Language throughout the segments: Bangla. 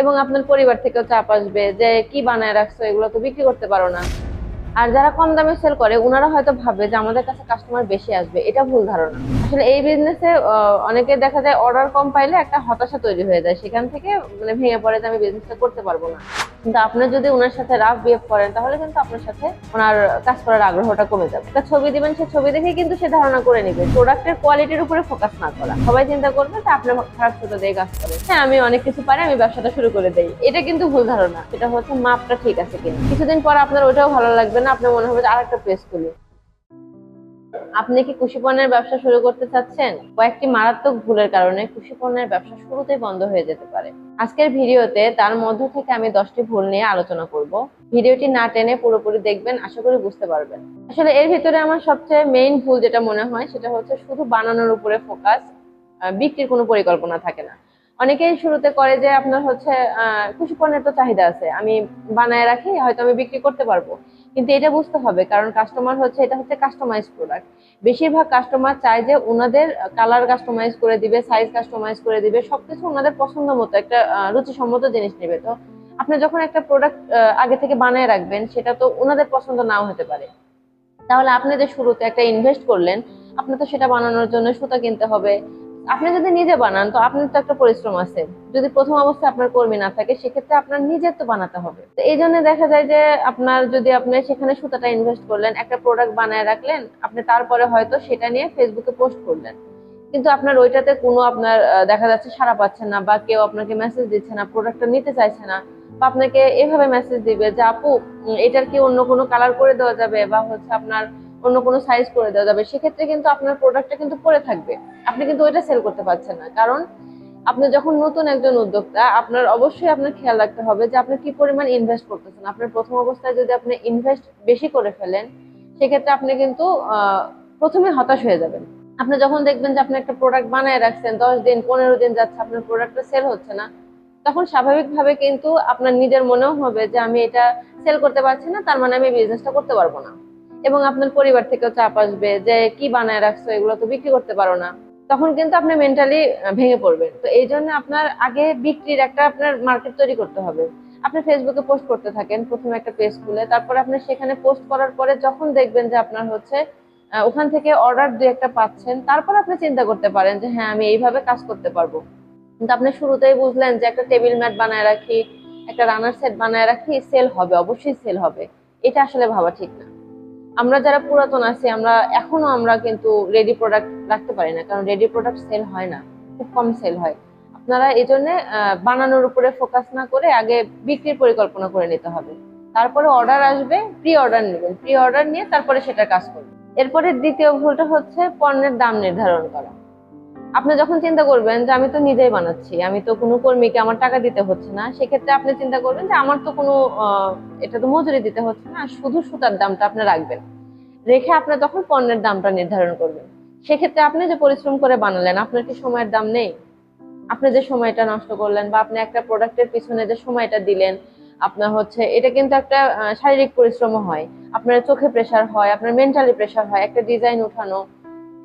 এবং আপনার পরিবার থেকেও চাপ আসবে যে কি বানায় রাখছো, এগুলো তো বিক্রি করতে পারো না। আর যারা কম দামে সেল করে ওনারা হয়তো ভাবে যে আমাদের কাছে কাস্টমার বেশি আসবে, এটা ভুল ধারণা। আসলে এই বিজনেসে অনেকে দেখা যায় অর্ডার কম পাইলে একটা হতাশা তৈরি হয়ে যায়। সেখান থেকে মানে ভেঙে পড়ে যে আমি বিজনেসটা করতে পারব না। কিন্তু আপনি যদি ওনার সাথে রাফ বিহেভ করেন, তাহলে কিন্তু আপনার সাথে ওনার কাজ করার আগ্রহটা কমে যাবে। একটা ছবি দিবেন, সে ছবি দেখে কিন্তু সে ধারণা করে নিবে প্রোডাক্টের কোয়ালিটির উপরে ফোকাস না করা। সবাই চিন্তা করবে যে আপনি খারাপ ছোট দিয়ে কাজ করেন হ্যাঁ আমি অনেক কিছু পারি, আমি ব্যবসাটা শুরু করে দেই। এটা কিন্তু ভুল ধারণা। এটা হচ্ছে মাপটা ঠিক আছে কিনা। কিছুদিন পর আপনার ওটাও ভালো লাগবে না, আপনার মনে হবে যে আরেকটা প্রেস খুলি আপনি কি কুশি পণ্যের ব্যবসা শুরু করতে চাচ্ছেন? কয়েকটি মারাত্মক ভুলের কারণে কুশি পণ্যের ব্যবসা শুরুতেই বন্ধ হয়ে যেতে পারে। আজকের ভিডিওতে তার মধ্য থেকে আমি দশটি ভুল নিয়ে আলোচনা করব। ভিডিওটি না টেনে পুরোপুরি দেখবেন, আশা করি বুঝতে পারবেন। আসলে এর ভিতরে আমার সবচেয়ে মেইন ভুল যেটা মনে হয়, সেটা হচ্ছে শুধু বানানোর উপরে ফোকাস বিক্রির কোনো পরিকল্পনা থাকে না। অনেকেই শুরুতে করে যে আপনার হচ্ছে কুশি পণ্যের তো চাহিদা আছে, আমি বানায় রাখি, হয়তো আমি বিক্রি করতে পারব। কিন্তু এটা বুঝতে হবে, কারণ কাস্টমার হচ্ছে, এটা হচ্ছে কাস্টমাইজ প্রোডাক্ট বেশিরভাগ কাস্টমার চায় যে ওনাদের কালার কাস্টমাইজ করে দিবে সাইজ কাস্টমাইজ করে দিবে, সবকিছু ওনাদের পছন্দ মতো একটা রুচিসম্মত জিনিস নেবে। তো আপনি যখন একটা প্রোডাক্ট আগে থেকে বানায় রাখবেন, সেটা তো ওনাদের পছন্দ নাও হতে পারে। তাহলে আপনি যে শুরুতে একটা ইনভেস্ট করলেন আপনি তো সেটা বানানোর জন্য সুতা কিনতে হবে। আপনি যদি নিজে বানান, তো আপনার তো একটা পরিশ্রম আছে। যদি প্রথম অবস্থায় আপনার কর্মী না থাকে, সেক্ষেত্রে আপনার নিজের তো বানাতে হবে। তো এই জন্য দেখা যায় যে, আপনার যদি আপনি সেখানে সুতাটা ইনভেস্ট করলেন, একটা প্রোডাক্ট বানায় রাখলেন, আপনি তারপরে হয়তো সেটা নিয়ে ফেসবুকে পোস্ট করলেন। কিন্তু আপনার ওইটাতে কোনো আপনার দেখা যাচ্ছে সাড়া পাচ্ছে না, বা কেউ আপনাকে মেসেজ দিচ্ছে না প্রোডাক্টটা নিতে চাইছে না, বা আপনাকে এভাবে মেসেজ দিবে যে, আপু এটার কি অন্য কোনো কালার করে দেওয়া যাবে? বা হচ্ছে আপনার অন্য কোনো সাইজ করে দেওয়া যাবে। সেক্ষেত্রে কিন্তু আপনার প্রোডাক্টটা কিন্তু পরে থাকবে। আপনি কিন্তু ওইটা সেল করতে পারছেন না। কারণ আপনি যখন নতুন একজন উদ্যোক্তা, আপনার অবশ্যই আপনার খেয়াল রাখতে হবে যে আপনি কি পরিমাণ ইনভেস্ট করতেছেন। আপনার প্রথম অবস্থায় যদি আপনি ইনভেস্ট বেশি করে ফেলেন, সেক্ষেত্রে আপনি কিন্তু প্রথমে হতাশ হয়ে যাবেন। আপনি যখন দেখবেন যে আপনি একটা প্রোডাক্ট বানায় রাখছেন, দশ দিন, পনেরো দিন যাচ্ছে, আপনার প্রোডাক্টটা সেল হচ্ছে না, তখন স্বাভাবিকভাবে কিন্তু আপনার নিজের মনেও হবে যে আমি এটা সেল করতে পারছি না, তার মানে আমি বিজনেসটা করতে পারব না। এবং আপনার পরিবার থেকেও চাপ আসবে যে কি বানায় রাখছো, এগুলো তো বিক্রি করতে পারো না। তখন কিন্তু আপনি মেন্টালি ভেঙে পড়বেন। তো এই জন্য আপনার আগে বিক্রির একটা আপনার মার্কেট তৈরি করতে হবে। আপনি ফেসবুকে পোস্ট করতে থাকেন, প্রথমে একটা পেজ খুলে, তারপর আপনি সেখানে পোস্ট করার পরে যখন দেখবেন যে আপনার হচ্ছে ওখান থেকে অর্ডার দুই একটা পাচ্ছেন, তারপর আপনি চিন্তা করতে পারেন যে হ্যাঁ আমি এইভাবে কাজ করতে পারব। কিন্তু আপনি শুরুতেই বুঝলেন যে একটা টেবিল ম্যাট বানায় রাখি, একটা রানার সেট বানায় রাখি সেল হবে, অবশ্যই সেল হবে। এটা আসলে ভাবা ঠিক না। আমরা যারা পুরাতন আছি, আমরা এখনও আমরা কিন্তু রেডি প্রোডাক্ট রাখতে পারি না, কারণ রেডি প্রোডাক্ট সেল হয় না, খুব কম সেল হয়। আপনারা এই জন্য বানানোর উপরে ফোকাস না করে আগে বিক্রির পরিকল্পনা করে নিতে হবে। তারপরে অর্ডার আসবে প্রি অর্ডার নেবেন। প্রি অর্ডার নিয়ে তারপরে সেটা কাজ করবেন। এরপরে দ্বিতীয় ভুলটা হচ্ছে পণ্যের দাম নির্ধারণ করা। আপনি যখন চিন্তা করবেন যে আমি তো নিজেই বানাচ্ছি, আমি তো কোনো কর্মীকে আমার টাকা দিতে হচ্ছে না, সেক্ষেত্রে আপনি চিন্তা করবেন যে আমার তো কোনো এটা তো মজুরি দিতে হচ্ছে না, শুধু সুতার দামটা আপনি রাখবেন। রেখে আপনি তখন পণ্যের দামটা নির্ধারণ করবেন। সেক্ষেত্রে আপনি যে পরিশ্রম করে বানালেন, আপনার কি সময়ের দাম নেই? আপনি যে সময়টা নষ্ট করলেন বা আপনি একটা প্রোডাক্টের পিছনে যে সময়টা দিলেন, আপনার হচ্ছে, এটা কিন্তু একটা শারীরিক পরিশ্রমও হয়। আপনার চোখে প্রেশার হয়, আপনার মেন্টালি প্রেশার হয়, একটা ডিজাইন উঠানো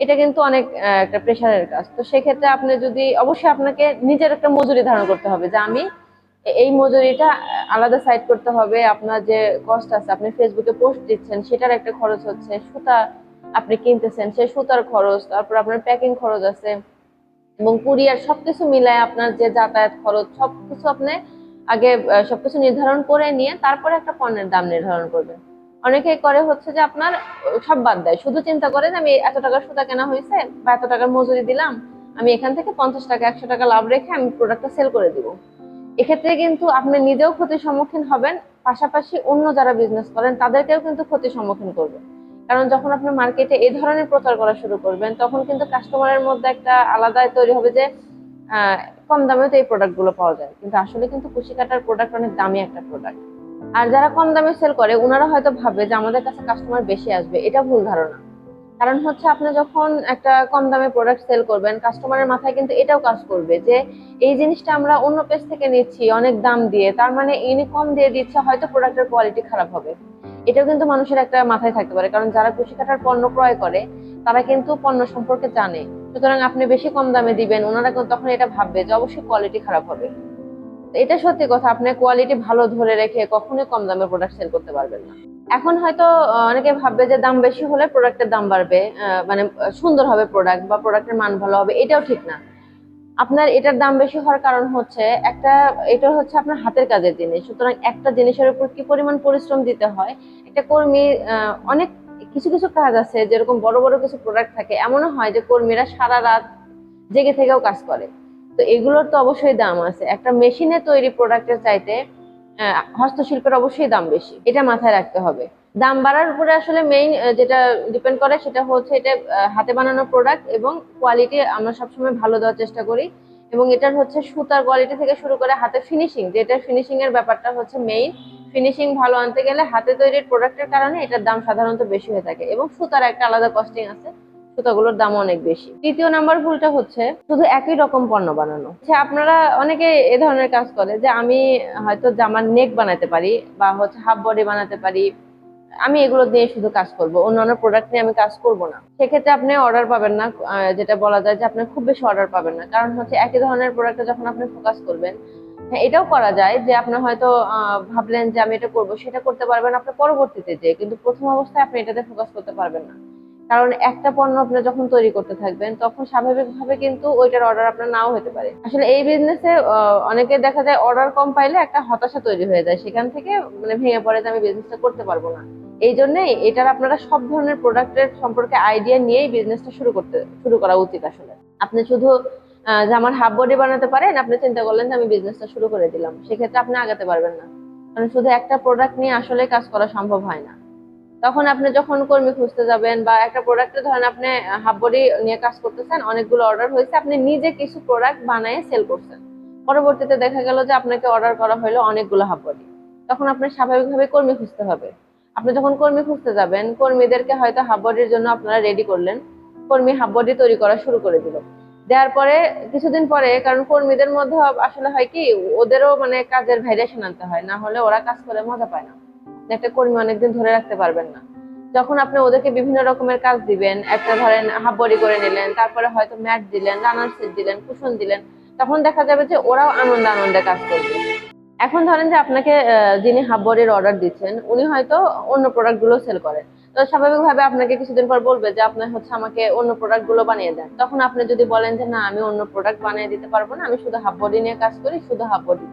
এটা কিন্তু অনেক একটা প্রেশারের কাজ। তো সেক্ষেত্রে আপনি যদি, অবশ্যই আপনাকে নিজের একটা মজুরি ধারণ করতে হবে যে আমি এই মজুরিটা আলাদা সাইড করতে হবে, আপনার যে কস্ট আছে, আপনি ফেসবুকে পোস্ট দিচ্ছেন, সেটার একটা খরচ হচ্ছে, সুতা আপনি কিনতেছেন, সেই সুতার খরচ, তারপর আপনার প্যাকিং খরচ আছে, এবং কুরিয়ার সবকিছু মিলায় আপনার যে যাতায়াত খরচ, সবকিছু আপনি আগে সবকিছু নির্ধারণ করে নিয়ে তারপরে একটা পণ্যের দাম নির্ধারণ করবেন। অনেকেই করে হচ্ছে যে আপনার, সব বাদ দেয়। শুধু চিন্তা করেন, আমি এত টাকার সুতা কেনা হয়েছে বা এত টাকার মজুরি দিলাম, আমি এখান থেকে পঞ্চাশ টাকা, একশো টাকা লাভ রেখে আমি প্রোডাক্টটা সেল করে দিব। এক্ষেত্রে কিন্তু আপনি নিজেও ক্ষতির সম্মুখীন হবেন, পাশাপাশি অন্য যারা বিজনেস করেন, তাদেরকেও কিন্তু ক্ষতির সম্মুখীন করবে কারণ যখন আপনি মার্কেটে এই ধরনের প্রচার করা শুরু করবেন, তখন কিন্তু কাস্টমারের মধ্যে একটা আলাদা তৈরি হবে যে কম দামে তো এই প্রোডাক্টগুলো পাওয়া যায়। কিন্তু আসলে কিন্তু কুশি কাটার প্রোডাক্ট অনেক দামি একটা প্রোডাক্ট আর যারা কম দামে সেল করে ওনারা হয়তো ভাবে যে আমাদের কাছে কাস্টমার বেশি আসবে। এটা ভুল ধারণা। কারণ হচ্ছে আপনি যখন একটা কম দামে প্রোডাক্ট সেল করবেন কাস্টমারের মাথায় কিন্তু এটাও কাজ করবে যে, এই জিনিসটা আমরা অন্য পেজ থেকে নিচ্ছি, অনেক দাম দিয়ে, তার মানে ইনি কম দিয়ে দিচ্ছে, হয়তো প্রোডাক্টের কোয়ালিটি খারাপ হবে। এটাও কিন্তু মানুষের একটা মাথায় থাকতে পারে। কারণ যারা কুশি কাটার পণ্য ক্রয় করে, তারা কিন্তু পণ্য সম্পর্কে জানে। সুতরাং আপনি বেশি কম দামে দিবেন ওনারা তখন এটা ভাববে যে অবশ্যই কোয়ালিটি খারাপ হবে। এটা সত্যি কথা আপনি কোয়ালিটি ভালো ধরে রেখে কখনোই কম দামে প্রোডাক্ট সেল করতে পারবেন না। এখন হয়তো অনেকে ভাববে যে দাম বেশি হলে প্রোডাক্টের দাম বাড়বে মানে সুন্দর হবে প্রোডাক্ট বা প্রোডাক্টের মান ভালো হবে, এটাও ঠিক না। আপনার এটার দাম বেশি হওয়ার কারণ হচ্ছে একটা, এটা হচ্ছে আপনার হাতের কাজের জিনিস। সুতরাং একটা জিনিসের উপর কি পরিমাণ পরিশ্রম দিতে হয়? একটা কর্মী অনেক কিছু কিছু কাজ আছে যেরকম বড় বড় কিছু প্রোডাক্ট থাকে, এমনও হয় যে কর্মীরা সারা রাত জেগে থেকেও কাজ করে। তো এগুলোর তো অবশ্যই দাম আছে। একটা মেশিনে তৈরি প্রোডাক্টের চাইতে হস্তশিল্পের অবশ্যই দাম বেশি। এটা মাথায় রাখতে হবে। দাম বাড়ার উপরে আসলে মেইন যেটা ডিপেন্ড করে সেটা হচ্ছে এটা হাতে বানানো প্রোডাক্ট এবং কোয়ালিটি আমরা সবসময় ভালো দেওয়ার চেষ্টা করি এবং এটার হচ্ছে সুতার কোয়ালিটি থেকে শুরু করে হাতে ফিনিশিং যেটা ফিনিশিং এর ব্যাপারটা হচ্ছে মেইন ফিনিশিং ভালো আনতে গেলে হাতে তৈরির প্রোডাক্টের কারণে এটার দাম সাধারণত বেশি হয়ে থাকে এবং সুতার একটা আলাদা কস্টিং আছে। সুতাগুলোর দাম অনেক বেশি। তৃতীয় নাম্বার ভুলটা হচ্ছে শুধু একই রকম পণ্য বানানো। আপনারা অনেকে এ ধরনের কাজ করে যে আমি হয়তো জামার নেক বানাতে পারি বা হচ্ছে হাফ বডি বানাতে পারি। আমি এগুলো দিয়ে শুধু কাজ করব, অন্যান্য প্রোডাক্ট নিয়ে আমি কাজ করব না। সেক্ষেত্রে আপনি অর্ডার পাবেন না যেটা বলা যায় যে আপনি খুব বেশি অর্ডার পাবেন না। কারণ হচ্ছে একই ধরনের প্রোডাক্টে যখন আপনি ফোকাস করবেন হ্যাঁ এটাও করা যায় যে আপনি হয়তো ভাবলেন যে আমি এটা করব, সেটা করতে পারবেন আপনি পরবর্তীতে যে কিন্তু প্রথম অবস্থায় আপনি এটাতে ফোকাস করতে পারবেন না। কারণ একটা পণ্য আপনি যখন তৈরি করতে থাকবেন, তখন স্বাভাবিকভাবে কিন্তু ওইটার অর্ডার আপনার নাও হতে পারে। আসলে এই বিজনেসে অনেকে দেখা যায় অর্ডার কম পাইলে একটা হতাশা তৈরি হয়ে যায়। সেখান থেকে মানে ভেঙে পড়ে যে আমি বিজনেসটা করতে পারব না। এই জন্যই এটার আপনারা সব ধরনের প্রোডাক্টের সম্পর্কে আইডিয়া নিয়েই বিজনেসটা শুরু করতে, শুরু করা উচিত আসলে। আপনি শুধু যে আমার হাফ বডি বানাতে পারেন, আপনি চিন্তা করলেন যে আমি বিজনেসটা শুরু করে দিলাম। সেক্ষেত্রে আপনি আগাতে পারবেন না। কারণ শুধু একটা প্রোডাক্ট নিয়ে আসলে কাজ করা সম্ভব হয় না। তখন আপনি যখন কর্মী খুঁজতে যাবেন বা একটা প্রোডাক্টে ধরেন আপনি হাফ নিয়ে কাজ করতেছেন, অনেকগুলো অর্ডার হয়েছে, আপনি নিজে কিছু প্রোডাক্ট বানিয়ে সেল করছেন। পরবর্তীতে দেখা গেল যে আপনাকে অর্ডার করা হলো অনেকগুলো হাফ তখন আপনার স্বাভাবিকভাবে কর্মী খুঁজতে হবে। আপনি যখন কর্মী খুঁজতে যাবেন, কর্মীদেরকে হয়তো হাফ জন্য আপনারা রেডি করলেন। কর্মী হাফ তৈরি করা শুরু করে দিল। দেওয়ার পরে, কিছুদিন পরে, কারণ কর্মীদের মধ্যে আসলে হয় কি, ওদেরও মানে কাজের ভ্যারিয়েশন আনতে হয়, না হলে ওরা কাজ করে মজা পায় না। একটা কর্মী অনেকদিন ধরে রাখতে পারবেন না। যখন আপনি ওদেরকে বিভিন্ন রকমের কাজ দিবেন, একটা ধরেন হাফবড়ি করে নিলেন, তারপরে হয়তো ম্যাট দিলেন, রানার সেট দিলেন, কুশন দিলেন, তখন দেখা যাবে যে ওরাও আনন্দ আনন্দে কাজ করবে। এখন ধরেন যে আপনাকে যিনি হাফ বডির অর্ডার দিচ্ছেন, উনি হয়তো অন্য প্রোডাক্টগুলো সেল করেন। তো স্বাভাবিকভাবে আপনাকে কিছুদিন পর বলবে যে আপনার হচ্ছে আমাকে অন্য প্রোডাক্টগুলো বানিয়ে দেন। তখন আপনি যদি বলেন যে না, আমি অন্য প্রোডাক্ট বানিয়ে দিতে পারব না, আমি শুধু হাফ বডি নিয়ে কাজ করি, শুধু দিব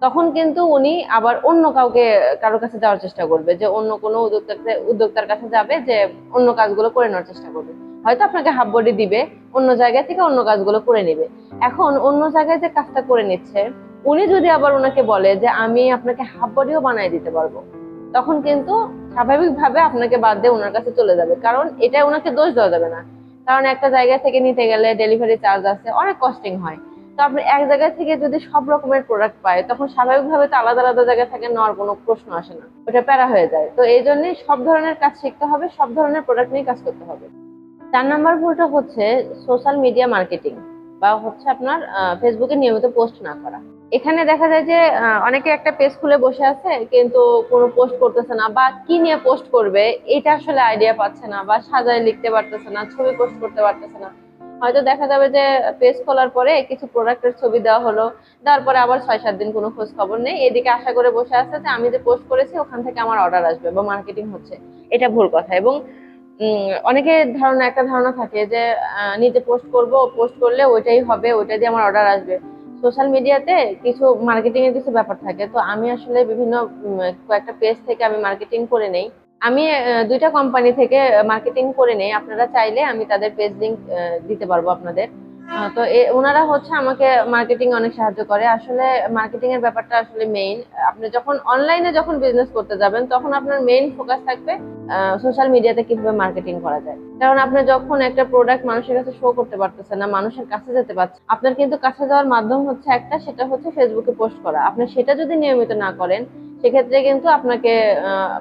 তখন কিন্তু উনি আবার অন্য কাউকে, কারোর কাছে যাওয়ার চেষ্টা করবে, যে অন্য কোনো উদ্যোক্তার উদ্যোক্তার কাছে যাবে যে অন্য কাজগুলো করে নেওয়ার চেষ্টা করবে। হয়তো আপনাকে হাফ বডি দিবে, অন্য জায়গা থেকে অন্য কাজগুলো করে নেবে। এখন অন্য জায়গায় যে কাজটা করে নিচ্ছে, উনি যদি আবার ওনাকে বলে যে, আমি আপনাকে হাফ বডিও বানিয়ে দিতে পারব, তখন কিন্তু স্বাভাবিকভাবে আপনাকে বাদ দিয়ে ওনার কাছে চলে যাবে। কারণ এটা ওনাকে দোষ দেওয়া যাবে না। কারণ একটা জায়গা থেকে নিতে গেলে ডেলিভারি চার্জ আছে, অনেক কস্টিং হয়। তো আপনি এক জায়গা থেকে যদি সব রকমের প্রোডাক্ট পায়, তখন স্বাভাবিকভাবে তো আলাদা আলাদা জায়গা থেকে, নেওয়ার কোনো প্রশ্ন আসে না। ওটা প্যারা হয়ে যায়। তো এই জন্যই সব ধরনের কাজ শিখতে হবে, সব ধরনের প্রোডাক্ট নিয়ে কাজ করতে হবে। চার নাম্বার ভুলটা হচ্ছে সোশ্যাল মিডিয়া মার্কেটিং বা হচ্ছে আপনার ফেসবুকে নিয়মিত পোস্ট না করা। এখানে দেখা যায় যে অনেকে একটা পেজ খুলে বসে আছে, কিন্তু কোনো পোস্ট করতেছে না বা কি নিয়ে পোস্ট করবে, এটা আসলে আইডিয়া পাচ্ছে না বা সাজায় লিখতে পারতেছে না, ছবি পোস্ট করতে পারতেছে না। হয়তো দেখা যাবে যে পেজ খোলার পরে কিছু প্রোডাক্টের ছবি দেওয়া হলো দেওয়ার পরে আবার ছয় সাত দিন কোনো খোঁজ খবর নেই। এদিকে আশা করে বসে আছে যে আমি যে পোস্ট করেছি ওখান থেকে আমার অর্ডার আসবে বা মার্কেটিং হচ্ছে। এটা ভুল কথা এবং উম, অনেকের ধারণা একটা ধারণা থাকে যে নিজে পোস্ট করব পোস্ট করলে ওইটাই হবে ওইটা দিয়ে আমার অর্ডার আসবে। সোশ্যাল মিডিয়াতে কিছু মার্কেটিং এর কিছু ব্যাপার থাকে। তো আমি আসলে বিভিন্ন কয়েকটা পেজ থেকে আমি মার্কেটিং করে নেই। আমি দুইটা কোম্পানি থেকে মার্কেটিং করে নেই। আপনারা চাইলে আমি তাদের পেজ লিঙ্ক দিতে পারব আপনাদের। তো ওনারা হচ্ছে আমাকে মার্কেটিং অনেক সাহায্য করে। আসলে মার্কেটিং এর ব্যাপারটা আসলে মেইন আপনি যখন অনলাইনে যখন বিজনেস করতে যাবেন, তখন আপনার মেইন ফোকাস থাকবে সোশ্যাল মিডিয়াতে কীভাবে মার্কেটিং করা যায়। কারণ আপনি যখন একটা প্রোডাক্ট মানুষের কাছে শো করতে পারতেছেন না, মানুষের কাছে যেতে পারছেন আপনার কিন্তু কাছে যাওয়ার মাধ্যম হচ্ছে একটা, সেটা হচ্ছে ফেসবুকে পোস্ট করা। আপনি সেটা যদি নিয়মিত না করেন সেক্ষেত্রে কিন্তু আপনাকে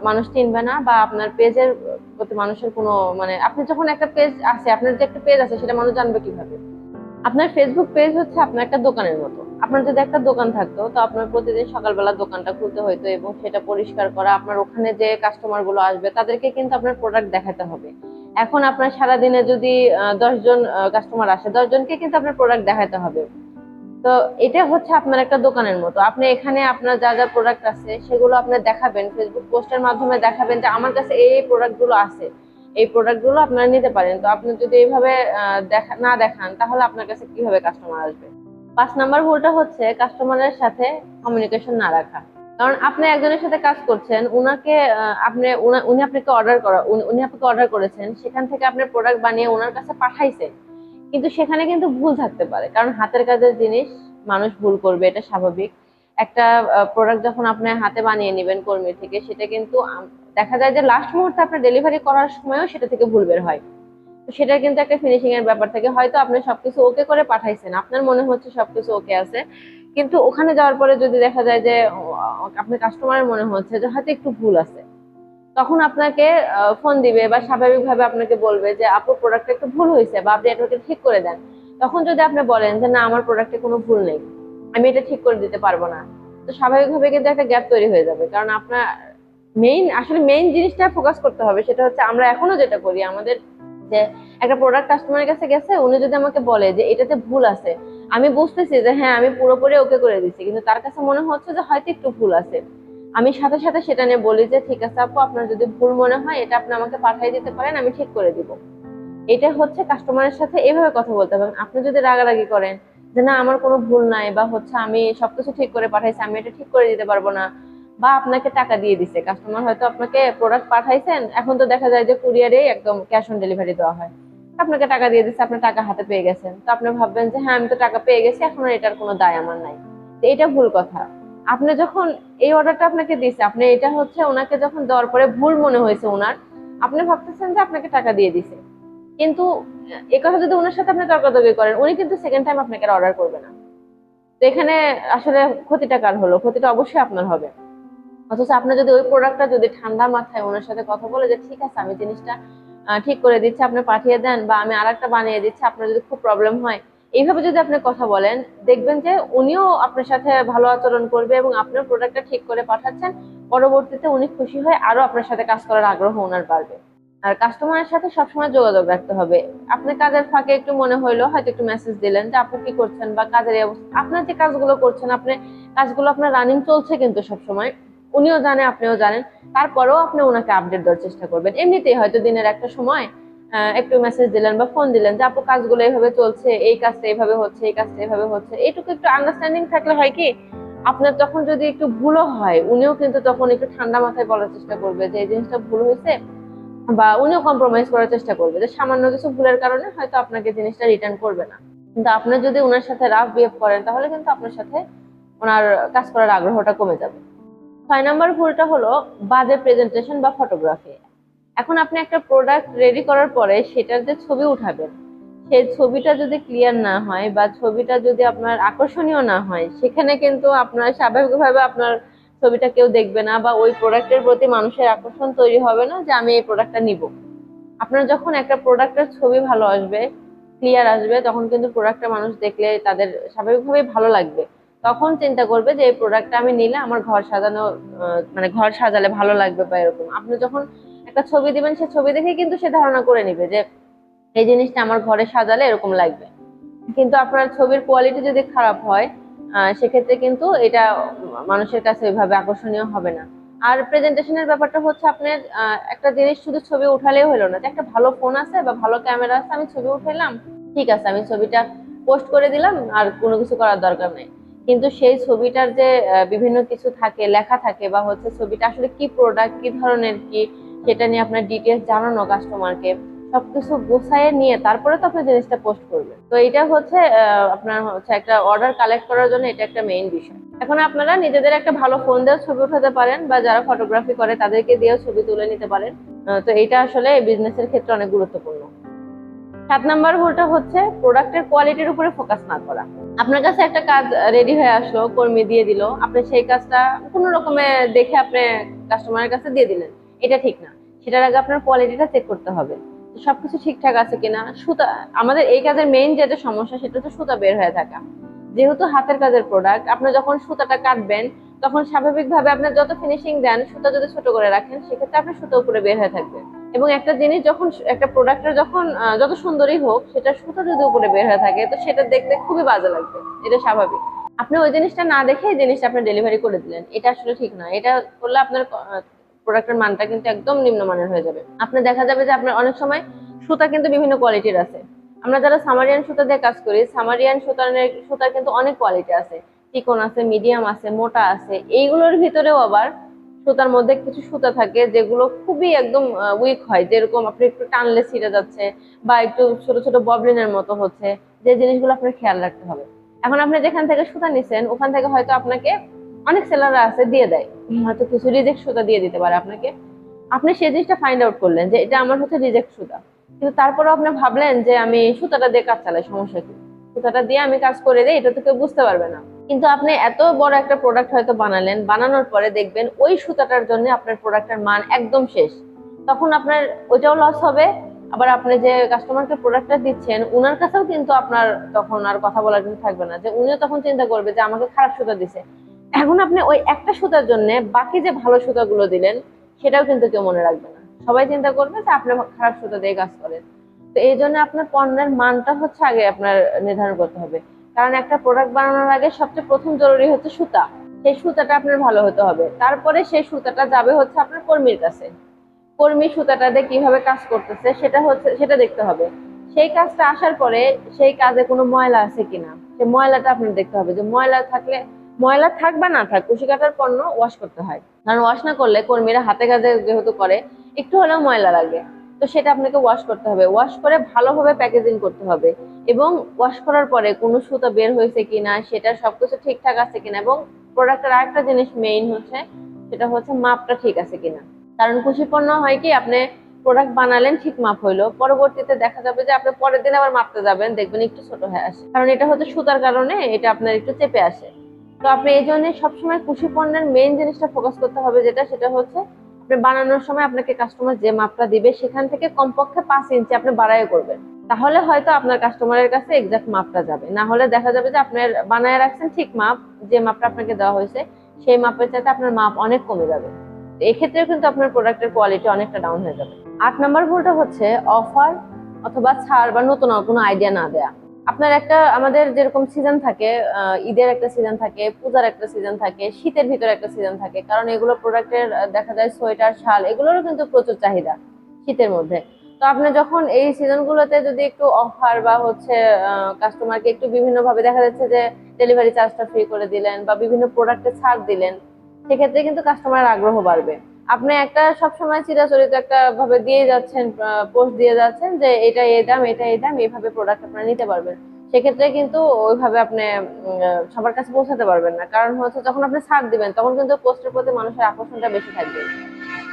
মানুষ চিনবে না বা আপনার পেজের প্রতি মানুষের কোনো মানে আপনি যখন একটা পেজ আছে, আপনার যে একটা পেজ আছে, সেটা মানুষ জানবে কীভাবে? আপনার ফেসবুক পেজ হচ্ছে আপনার একটা দোকানের মতো। আপনার যদি একটা দোকান থাকতো, তো আপনার প্রতিদিন সকালবেলা দোকানটা খুলতে হইতো এবং সেটা পরিষ্কার করা, আপনার ওখানে যে কাস্টমারগুলো আসবে, তাদেরকে কিন্তু আপনার প্রোডাক্ট দেখাতে হবে। এখন আপনার সারাদিনে যদি দশ জন কাস্টমার আসে, দশ জনকে কিন্তু আপনার প্রোডাক্ট দেখাতে হবে। তো এটা হচ্ছে আপনার একটা দোকানের মতো। আপনি এখানে আপনার যা যা প্রোডাক্ট আছে, সেগুলো আপনি দেখাবেন ফেসবুক পোস্টের মাধ্যমে দেখাবেন যে আমার কাছে এই প্রোডাক্টগুলো আছে। এই প্রোডাক্টগুলো আপনারা নিতে পারেন। তো আপনি যদি এইভাবে দেখা, না দেখান, তাহলে আপনার কাছে কীভাবে কাস্টমার আসবে? পাঁচ নাম্বার ভুলটা হচ্ছে কাস্টমারের সাথে কমিউনিকেশন না রাখা। কারণ আপনি একজনের সাথে কাজ করছেন, উনাকে আপনি, উনা- আপনাকে অর্ডার করা, উনি- আপনাকে অর্ডার করেছেন, সেখান থেকে আপনি প্রোডাক্ট বানিয়ে ওনার কাছে পাঠাইছেন। কিন্তু সেখানে কিন্তু ভুল থাকতে পারে। কারণ হাতের কাজের জিনিস মানুষ ভুল করবে, এটা স্বাভাবিক। একটা প্রোডাক্ট যখন আপনি হাতে বানিয়ে নেবেন কর্মী থেকে, সেটা কিন্তু দেখা যায় যে লাস্ট মুহূর্তে আপনার ডেলিভারি করার সময়ও সেটা থেকে ভুল বের হয়। তো সেটা কিন্তু একটা ফিনিশিং এর ব্যাপার থাকে। হয়তো আপনি সবকিছু ওকে করে পাঠাইছেন, আপনার মনে হচ্ছে সবকিছু ওকে আছে। কিন্তু ওখানে যাওয়ার পরে যদি দেখা যায় যে আপনার কাস্টমারের মনে হচ্ছে যে হয়তো একটু ভুল আছে। আপনাকে ফোন দিবে বা স্বাভাবিকভাবে আপনাকে বলবে যে, আপু প্রোডাক্টটা একটু ভুল হয়েছে বা আপনি এটাকে ঠিক করে দেন। তখন যদি আপনি বলেন যে, না, আমার প্রোডাক্টে কোনো ভুল নেই, আমি এটা ঠিক করে দিতে পারব না, তো স্বাভাবিকভাবে কিন্তু একটা গ্যাপ তৈরি হয়ে যাবে। কারণ আপনার মেইন আসলে মেইন জিনিসটা ফোকাস করতে হবে, সেটা হচ্ছে আমরা এখনও যেটা করি, আমাদের যে একটা প্রোডাক্ট কাস্টমারের কাছে গেছে, উনি যদি আমাকে বলে যে, এটাতে ভুল আছে, আমি বুঝতেছি যে হ্যাঁ আমি পুরোপুরি ওকে করে দিচ্ছি কিন্তু তার কাছে মনে হচ্ছে যে, হয়তো একটু ভুল আছে। আমি সাথে সাথে সেটা নিয়ে বলি যে, ঠিক আছে আপু, আপনার যদি ভুল মনে হয়, এটা আপনি আমাকে পাঠিয়ে দিতে পারেন, আমি ঠিক করে দিব। এটা হচ্ছে কাস্টমারের সাথে এভাবে কথা বলতে হবে। আপনি যদি রাগারাগি করেন যে, না, আমার কোনো ভুল নাই বা হচ্ছে আমি সবকিছু ঠিক করে পাঠাইছি, আমি এটা ঠিক করে দিতে পারব না। বা আপনাকে টাকা দিয়ে দিছে কাস্টমার হয়তো আপনাকে প্রোডাক্ট পাঠাইছেন, এখন তো দেখা যায় যে কুরিয়ারে একদম ক্যাশ অন ডেলিভারি দেওয়া হয়। আপনাকে টাকা দিয়ে দিচ্ছে আপনার টাকা হাতে পেয়ে গেছেন। তো আপনি ভাববেন যে হ্যাঁ আমি তো টাকা পেয়ে গেছি, এখন এটার কোনো দায় আমার নাই। এটা ভুল কথা। আপনি যখন এই অর্ডারটা আপনাকে দিচ্ছে আপনি এটা হচ্ছে ওনাকে যখন দেওয়ার পরে ভুল মনে হয়েছে ওনার, আপনি ভাবতেছেন যে আপনাকে টাকা দিয়ে দিছে কিন্তু এ কথা যদি ওনার সাথে আপনি তর্কাতর্কি করেন, উনি কিন্তু সেকেন্ড টাইম আপনাকে অর্ডার করবে না। তো এখানে আসলে ক্ষতিটা কার হলো? ক্ষতিটা অবশ্যই আপনার হবে। অথচ আপনি যদি ওই প্রোডাক্টটা যদি ঠান্ডা মাথায় ওনার সাথে কথা বলে যে, ঠিক আছে, আমি জিনিসটা ঠিক করে দিচ্ছি, আপনি পাঠিয়ে দেন বা আমি আরেকটা বানিয়ে দিচ্ছি, আপনার যদি খুব প্রবলেম হয় এইভাবে যদি আপনি কথা বলেন, দেখবেন যে উনিও আপনার সাথে ভালো আচরণ করবে এবং আপনার প্রোডাক্টটা ঠিক করে পাঠাচ্ছেন, পরবর্তীতে উনি খুশি হয়ে আরও আপনার সাথে কাজ করার আগ্রহ ওনার বাড়বে। আর কাস্টমারের সাথে সবসময় যোগাযোগ রাখতে হবে। আপনি কাজের ফাঁকে একটু মনে হইল, হয়তো একটু মেসেজ দিলেন যে আপনি কি করছেন বা কাজের অবস্থা? আপনার যে কাজগুলো করছেন, আপনি, কাজগুলো আপনার রানিং চলছে কিন্তু সবসময়, উনিও জানে, আপনিও জানেন। তারপরেও আপনি ওনাকে আপডেট দেওয়ার চেষ্টা করবেন। এমনিতেই হয়তো দিনের একটা সময় একটু মেসেজ দিলেন বা ফোন দিলেন যে, আপু, কাজগুলো এইভাবে চলছে, এই কাজটা এইভাবে হচ্ছে, এই কাজটা এইভাবে হচ্ছে। এইটুকু একটু আন্ডারস্ট্যান্ডিং থাকলে হয় কি, আপনার তখন যদি একটু ভুলও হয়, উনিও কিন্তু তখন একটু ঠান্ডা মাথায় বলার চেষ্টা করবে যে, এই জিনিসটা ভুল হয়েছে, বা উনিও কম্প্রোমাইজ করার চেষ্টা করবে যে, সামান্য কিছু ভুলের কারণে হয়তো আপনাকে জিনিসটা রিটার্ন করবে না। কিন্তু আপনি যদি ওনার সাথে রাফ বিহেভ করেন, তাহলে কিন্তু আপনার সাথে ওনার কাজ করার আগ্রহটা কমে যাবে। ছয় নম্বর ভুলটা হলো বাজে প্রেজেন্টেশন বা ফটোগ্রাফি এখন আপনি একটা প্রোডাক্ট রেডি করার পরে সেটার যে ছবি উঠাবেন, সেই ছবিটা যদি ক্লিয়ার না হয় বা ছবিটা যদি আপনার আকর্ষণীয় না হয়, সেখানে কিন্তু আপনার স্বাভাবিকভাবে আপনার ছবিটা কেউ দেখবে না বা ওই প্রোডাক্টের প্রতি মানুষের আকর্ষণ তৈরি হবে না যে আমি এই প্রোডাক্টটা নিব। আপনার যখন একটা প্রোডাক্টের ছবি ভালো আসবে ক্লিয়ার আসবে, তখন কিন্তু প্রোডাক্টটা মানুষ দেখলে তাদের স্বাভাবিকভাবেই ভালো লাগবে। তখন চিন্তা করবে যে এই প্রোডাক্টটা আমি নিলে আমার ঘর সাজানো মানে ঘর সাজালে ভালো লাগবে বা এরকম। আপনি যখন একটা ছবি দিবেন, সে ছবি দেখে কিন্তু সে ধারণা করে নিবে যে এই জিনিসটা আমার ঘরে সাজালে এরকম লাগবে। কিন্তু আপনার ছবির কোয়ালিটি যদি খারাপ হয় সেক্ষেত্রে কিন্তু এটা মানুষের কাছে ওইভাবে আকর্ষণীয় হবে না। আর প্রেজেন্টেশনের ব্যাপারটা হচ্ছে আপনার একটা জিনিস শুধু ছবি উঠালেই হলো না। যে একটা ভালো ফোন আছে বা ভালো ক্যামেরা আছে, আমি ছবি উঠাইলাম, ঠিক আছে, আমি ছবিটা পোস্ট করে দিলাম, আর কোনো কিছু করার দরকার নেই। কিন্তু সেই ছবিটার যে বিভিন্ন কিছু থাকে, লেখা থাকে বা হচ্ছে ছবিটা আসলে কি প্রোডাক্ট কি ধরনের, কি সেটা নিয়ে আপনার ডিটেলস জানানো কাস্টমারকে সবকিছু গোছায় নিয়ে তারপরে তো আপনি জিনিসটা পোস্ট করবেন। তো এটা হচ্ছে আপনার হচ্ছে একটা অর্ডার কালেক্ট করার জন্য এটা একটা মেইন বিষয়। এখন আপনারা নিজেদের একটা ভালো ফোন দিয়েও ছবি উঠাতে পারেন বা যারা ফটোগ্রাফি করে তাদেরকে দিয়েও ছবি তুলে নিতে পারেন। তো এটা আসলে বিজনেসের ক্ষেত্রে অনেক গুরুত্বপূর্ণ। সাত নাম্বার ভুলটা হচ্ছে প্রোডাক্টের কোয়ালিটির উপরে ফোকাস না করা। আপনার কাছে একটা কাজ রেডি হয়ে আসলো, কর্মী দিয়ে দিল, আপনি সেই কাজটা কোনো রকমে দেখে আপনি কাস্টমারের কাছে দিয়ে দিলেন। এটা ঠিক না। সেটার আগে আপনার কোয়ালিটিটা চেক করতে হবে। সবকিছু ঠিকঠাক আছে কিনা? সুতা, আমাদের এই কাজের মেইন যেটা সমস্যা, সেটা হচ্ছে সুতা বের হয়ে থাকা। যেহেতু হাতের কাজের প্রোডাক্ট আপনি যখন সুতাটা কাটবেন, তখন স্বাভাবিকভাবে আপনার যত ফিনিশিং দেন, সুতা যদি ছোট করে রাখেন, সেক্ষেত্রে আপনার সুতা উপরে বের হয়ে থাকবে। এবং একটা জিনিস যখন, একটা প্রোডাক্টের যখন যত সুন্দরই হোক, সেটা সুতো যদি উপরে বের হয়ে থাকে, তো সেটা দেখতে খুবই বাজে লাগবে। এটা স্বাভাবিক। আপনি ওই জিনিসটা না দেখে এই জিনিসটা আপনি ডেলিভারি করে দিলেন। এটা আসলে ঠিক না। এটা করলে আপনার প্রোডাক্টের মানটা কিন্তু একদম নিম্নমানের হয়ে যাবে। আপনি দেখা যাবে যে আপনার অনেক সময় সুতা কিন্তু বিভিন্ন কোয়ালিটির আছে। আমরা যারা সামারিয়ান সুতা দিয়ে কাজ করি, সামারিয়ান সুতার সুতার কিন্তু অনেক কোয়ালিটি আছে। চিকন আছে মিডিয়াম আছে, মোটা আছে। এইগুলোর ভিতরেও আবার সুতার মধ্যে কিছু সুতা থাকে যেগুলো খুবই একদম উইক হয়। যেরকম আপনি একটু টানলে ছিঁড়ে যাচ্ছে বা একটু ছোট ছোট ববলিনের মতো হচ্ছে। যে জিনিসগুলো আপনার খেয়াল রাখতে হবে। এখন আপনি যেখান থেকে সুতা নিছেন, ওখান থেকে হয়তো আপনাকে অনেক সেলাররা আছে, দিয়ে দেয়। হয়তো কিছু রিজেক্ট সুতা দিয়ে দিতে পারে আপনাকে। আপনি সেই জিনিসটা ফাইন্ড আউট করলেন যে এটা আমার হচ্ছে রিজেক্ট সুতা কিন্তু তারপরেও আপনি ভাবলেন যে আমি সুতাটা দিয়ে কাজ চালাই, সমস্যা কি? সুতাটা দিয়ে আমি কাজ করে দিই, এটা তো কেউ বুঝতে পারবে না। কিন্তু আপনি এত বড় একটা প্রোডাক্ট হয়তো বানালেন, বানানোর পরে দেখবেন ওই সুতাটার জন্য আপনার প্রোডাক্টের মান একদম শেষ। তখন আপনার ওইটাও লস হবে। আবার আপনি যে কাস্টমারকে প্রোডাক্টটা দিচ্ছেন ওনার কাছেও কিন্তু আপনার তখন আর কথা বলার কিন্তু থাকবে না। যে উনিও তখন চিন্তা করবে যে আমাকে খারাপ সুতা দিছে। এখন আপনি ওই একটা সুতার জন্য বাকি যে ভালো সুতাগুলো দিলেন, সেটাও কিন্তু কেউ মনে রাখবে না। সবাই চিন্তা করবে যে আপনি খারাপ সুতা দিয়ে কাজ করেন। তো এই জন্য আপনার পণ্যের মানটা হচ্ছে আগে আপনার নির্ধারণ করতে হবে। কারণ একটা প্রোডাক্ট বানানোর আগে সবচেয়ে প্রথম জরুরি হচ্ছে সুতা। সেই সুতাটা আপনার ভালো হতে হবে। তারপরে সেই সুতাটা যাবে হচ্ছে আপনার কর্মীর কাছে। কর্মী সুতাটাতে কীভাবে কাজ করতেছে, সেটা হচ্ছে, সেটা দেখতে হবে। সেই কাজটা আসার পরে সেই কাজে কোনো ময়লা আছে কিনা, সেই ময়লাটা আপনার দেখতে হবে। যে ময়লা থাকলে ময়লা থাক বা না থাক কুশি কাটার পণ্য ওয়াশ করতে হয়। কারণ ওয়াশ না করলে কর্মীরা হাতে কাজে যেহেতু করে, একটু হলেও ময়লা লাগে। তো সেটা আপনাকে ওয়াশ করতে হবে। ওয়াশ করে ভালোভাবে প্যাকেজিং করতে হবে। এবং ওয়াশ করার পরে কোনো সুতা বের হয়েছে কিনা, সেটা সবকিছু ঠিকঠাক আছে কিনা, এবং প্রোডাক্টের আরেকটা জিনিস মেইন হচ্ছে, সেটা হচ্ছে মাপটা ঠিক আছে কিনা। কারণ কুশি পণ্য হয় কি, আপনি প্রোডাক্ট বানালেন, ঠিক মাপ হইল। পরবর্তীতে দেখা যাবে যে আপনি পরের দিন আবার মাপতে যাবেন, দেখবেন একটু ছোট হয়ে আসে। কারণ এটা হচ্ছে সুতার কারণে এটা আপনার একটু চেপে আসে। তো আপনি এই জন্য সবসময় কুশি পণ্যের মেইন জিনিসটা ফোকাস করতে হবে যেটা, সেটা হচ্ছে আপনি বানানোর সময় আপনাকে কাস্টমার যে মাপটা দিবে, সেখান থেকে কমপক্ষে পাঁচ ইঞ্চি আপনি বাড়াই করবেন। তাহলে হয়তো আপনার কাস্টমারের কাছে এক্সাক্ট মাপটা যাবে। না হলে দেখা যাবে যে আপনার বানায় রাখছেন ঠিক মাপ, যে মাপটা আপনাকে দেওয়া হয়েছে, সেই মাপের চাইতে আপনার মাপ অনেক কমে যাবে। এক্ষেত্রেও কিন্তু আপনার প্রোডাক্টের কোয়ালিটি অনেকটা ডাউন হয়ে যাবে। আট নম্বর ভুলটা হচ্ছে অফার অথবা ছাড় বা নতুন কোনো আইডিয়া না দেয়া। আপনার একটা আমাদের যেরকম সিজন থাকে ঈদের একটা সিজন থাকে, পূজার একটা সিজন থাকে, শীতের ভিতরে একটা সিজন থাকে, কারণ এগুলো প্রোডাক্টের দেখা যায় সোয়েটার, শাল, এগুলোরও কিন্তু প্রচুর চাহিদা শীতের মধ্যে। তো আপনি যখন এই সিজনগুলোতে যদি একটু অফার বা হচ্ছে কাস্টমারকে একটু বিভিন্ন ভাবে দেখা যাচ্ছে যে ডেলিভারি চার্জটা ফ্রি করে দিলেন বা বিভিন্ন প্রোডাক্টে ছাড় দিলেন, সেক্ষেত্রে কিন্তু কাস্টমারের আগ্রহ বাড়বে। আপনি একটা সবসময় চিরাচরিত একটা ভাবে দিয়ে যাচ্ছেন পোস্ট দিয়ে যাচ্ছেন যে এটা এই দাম, এটা এই দাম এইভাবে প্রোডাক্ট আপনারা নিতে পারবেন। সেক্ষেত্রে কিন্তু ওইভাবে আপনি সবার কাছে পৌঁছাতে পারবেন না। কারণ হচ্ছে যখন আপনি ছাড় দিবেন, তখন কিন্তু পোস্টের প্রতি মানুষের আকর্ষণটা বেশি থাকবে।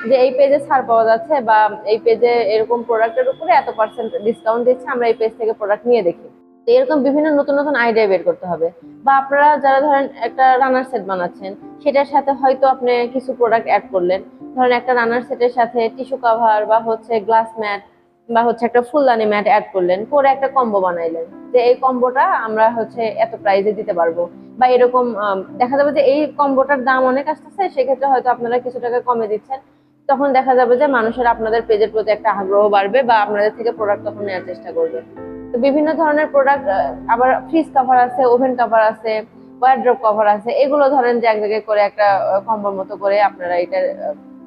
যে এই পেজে ছাড় পাওয়া যাচ্ছে বা এই পেজে এরকম প্রোডাক্টের উপরে এত পার্সেন্ট ডিসকাউন্ট দিচ্ছে, আমরা এই পেজ থেকে প্রোডাক্ট নিয়ে দেখি। এরকম বিভিন্ন নতুন নতুন আইডিয়া বের করতে হবে। বা আপনারা যারা ধরেন একটা রানার সেট বানাচ্ছেন, সেটার সাথে হয়তো আপনি কিছু প্রোডাক্ট অ্যাড করলেন। ধরেন একটা রানার সেটের সাথে টিস্যু কাভার বা হচ্ছে গ্লাস ম্যাট বা হচ্ছে একটা ফুলদানি ম্যাট অ্যাড করলেন, করে একটা কম্বো বানাইলেন। যে এই কম্বোটা আমরা হচ্ছে এত প্রাইজে দিতে পারব। বা এরকম দেখা যাবে যে এই কম্বোটার দাম অনেক আসতেছে, সেক্ষেত্রে হয়তো আপনারা কিছু টাকা কমে দিচ্ছেন। তখন দেখা যাবে যে মানুষের আপনাদের পেজের প্রতি একটা আগ্রহ বাড়বে বা আপনাদের থেকে প্রোডাক্ট তখন নেওয়ার চেষ্টা করবে। তো বিভিন্ন ধরনের প্রোডাক্ট আবার ফ্রিজ কভার আছে ওভেন কভার আছে ওয়ারড্রপ কভার আছে, এগুলো ধরেন যে এক জায়গায় করে একটা কম্বোর মতো করে আপনারা এটা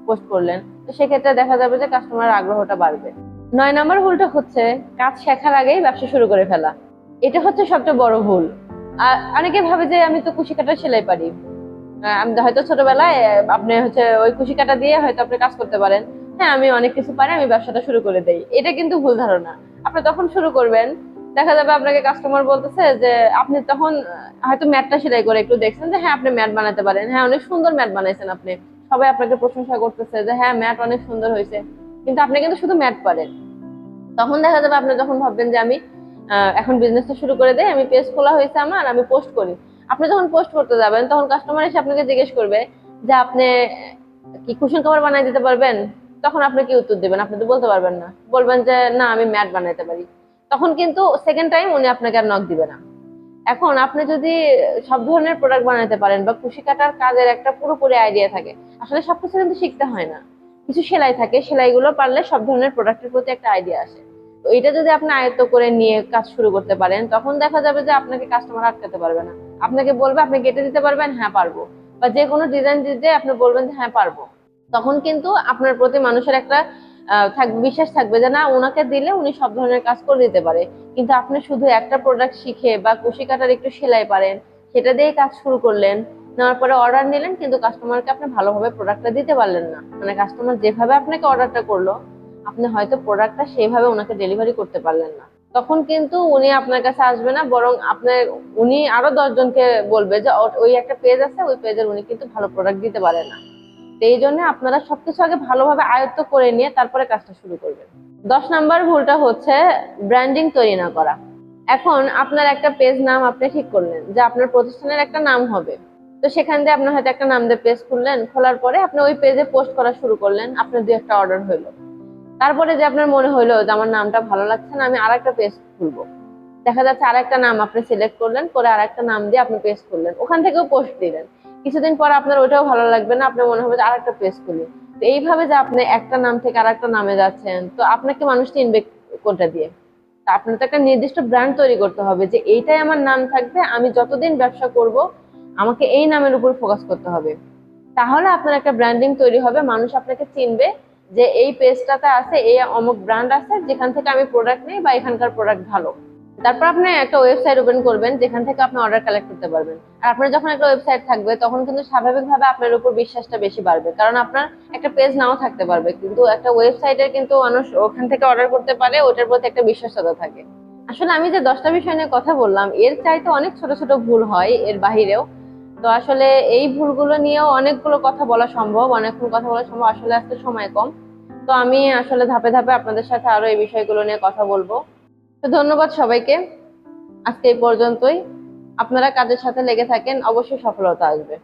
পোস্ট করলেন। তো সেক্ষেত্রে দেখা যাবে যে কাস্টমার আগ্রহটা বাড়বে। নয় নম্বর ভুলটা হচ্ছে কাজ শেখার আগেই ব্যবসা শুরু করে ফেলা। এটা হচ্ছে সবচেয়ে বড় ভুল। আর অনেকে ভাবে যে আমি তো কুশি কাটা সেলাই পারি। আমি হয়তো ছোটবেলায় আপনি হচ্ছে ওই কুশি কাটা দিয়ে হয়তো আপনি কাজ করতে পারেন। হ্যাঁ আমি অনেক কিছু পারি, আমি ব্যবসাটা শুরু করে দেই। এটা কিন্তু ভুল ধারণা। আপনি তখন শুরু করবেন, দেখা যাবে আপনাকে কাস্টমার বলতেছে যে, আপনি তখন হয়তো ম্যাটটা সেলাই করে একটু দেখছেন যে হ্যাঁ আপনি ম্যাট বানাতে পারেন। হ্যাঁ অনেক সুন্দর ম্যাট বানাইছেন আপনি। সবাই আপনাকে প্রশংসা করতেছে যে হ্যাঁ ম্যাট অনেক সুন্দর হয়েছে। কিন্তু আপনি কিন্তু শুধু ম্যাট পারেন। তখন দেখা যাবে আপনি যখন ভাববেন যে, আমি এখন বিজনেসটা শুরু করে দেয় আমি পেজ খোলা হয়েছে আমার, আমি পোস্ট করি। আপনি যখন পোস্ট করতে যাবেন, তখন কাস্টমার এসে আপনাকে জিজ্ঞেস করবে যে, আপনি কি কুশন কভার বানাই দিতে পারবেন? তখন আপনি কি উত্তর দেবেন? আপনি তো বলতে পারবেন না। বলবেন যে, না, আমি ম্যাট বানাইতে পারি। তখন কিন্তু সেকেন্ড টাইম উনি আপনাকে আর নক দিবে না। এখন আপনি যদি সব ধরনের প্রোডাক্ট বানাতে পারেন বা কুশি কাটার কাজের একটা পুরোপুরি আইডিয়া থাকে, আসলে সবকিছু কিন্তু শিখতে হয় না। কিছু সেলাই থাকে, সেলাইগুলো পারলে সব ধরনের প্রোডাক্টের প্রতি একটা আইডিয়া আসে। তো এটা যদি আপনি আয়ত্ত করে নিয়ে কাজ শুরু করতে পারেন, তখন দেখা যাবে যে আপনাকে কাস্টমার আটকাতে পারবে না। আপনাকে বলবে, আপনি কেটে দিতে পারবেন? হ্যাঁ পারব। বা যে কোনো ডিজাইন দিতে আপনি বলবেন যে হ্যাঁ পারব। তখন কিন্তু আপনার প্রতি মানুষের একটা থাকবে বিশ্বাস থাকবে যে না, ওনাকে দিলে উনি সব ধরনের কাজ করে দিতে পারে। কিন্তু আপনি শুধু একটা প্রোডাক্ট শিখে বা কুশি কাটার একটু সেলাই পারেন, সেটা দিয়েই কাজ শুরু করলেন, নেওয়ার পরে অর্ডার নিলেন, কিন্তু কাস্টমারকে আপনি ভালোভাবে প্রোডাক্টটা দিতে পারলেন না। মানে কাস্টমার যেভাবে আপনাকে অর্ডারটা করল, আপনি হয়তো প্রোডাক্টটা সেইভাবে ওনাকে ডেলিভারি করতে পারলেন না। তখন কিন্তু উনি আপনার কাছে আসবে না, বরং আপনার, উনি আরও দশজনকে বলবে যে ওই একটা পেজ আছে, ওই পেজের উনি কিন্তু ভালো প্রোডাক্ট দিতে পারে না। এই জন্য আপনারা সবকিছু আগে ভালোভাবে আয়ত্ত করে নিয়ে তারপরে কাজটা শুরু করবেন। দশ নাম্বার ভুলটা হচ্ছে ব্র্যান্ডিং তৈরি না করা। এখন আপনার একটা পেজ নাম আপনি ঠিক করলেন যে আপনার প্রতিষ্ঠানের একটা নাম হবে। তো সেখান দিয়ে আপনার হয়তো একটা নাম দিয়ে পেজ খুললেন, খোলার পরে আপনি ওই পেজে পোস্ট করা শুরু করলেন, আপনার দু একটা অর্ডার হইল। তারপরে যে আপনার মনে হইল যে আমার নামটা ভালো লাগছে না, আমি আর একটা পেজ খুলবো। দেখা যাচ্ছে আর একটা নাম আপনি সিলেক্ট করলেন, করে আরেকটা নাম দিয়ে আপনি পেজ খুললেন। ওখান থেকেও পোস্ট দিলেন। কিছুদিন পর আপনার ওটাও ভালো লাগবে না, আপনার মনে হবে যে আর একটা পেজ খুলি। তো এইভাবে যে আপনি একটা নাম থেকে আরেকটা নামে যাচ্ছেন, তো আপনাকে মানুষ চিনবে কোনটা দিয়ে? তা আপনার তো একটা নির্দিষ্ট ব্র্যান্ড তৈরি করতে হবে যে এইটাই আমার নাম থাকবে, আমি যতদিন ব্যবসা করব, আমাকে এই নামের উপর ফোকাস করতে হবে। তাহলে আপনার একটা ব্র্যান্ডিং তৈরি হবে, মানুষ আপনাকে চিনবে যে এই পেজটাতে আছে, এই অমুক ব্র্যান্ড আছে, যেখান থেকে আমি প্রোডাক্ট নেই বা এখানকার প্রোডাক্ট ভালো। তারপর আপনি একটা ওয়েবসাইট ওপেন করবেন, যেখান থেকে আপনি অর্ডার কালেক্ট করতে পারবেন। আর আপনার যখন একটা ওয়েবসাইট থাকবে, তখন কিন্তু স্বাভাবিকভাবে আপনার উপর বিশ্বাসটা বেশি বাড়বে। কারণ আপনার একটা পেজ নাও থাকতে পারবে, কিন্তু একটা ওয়েবসাইটের কিন্তু মানুষ ওখান থেকে অর্ডার করতে পারে, ওটার প্রতি একটা বিশ্বাসতা থাকে। আসলে আমি যে দশটা বিষয় নিয়ে কথা বললাম, এর চাইতে অনেক ছোট ছোট ভুল হয় এর বাহিরেও। তো আসলে এই ভুলগুলো নিয়েও অনেকগুলো কথা বলা সম্ভব অনেকক্ষণ কথা বলা সম্ভব। আসলে আজকে সময় কম। তো আমি আসলে ধাপে ধাপে আপনাদের সাথে আরও এই বিষয়গুলো নিয়ে কথা বলব। তো ধন্যবাদ সবাইকে। আজকে এই পর্যন্তই। আপনারা কাজের সাথে লেগে থাকেন অবশ্যই সফলতা আসবে।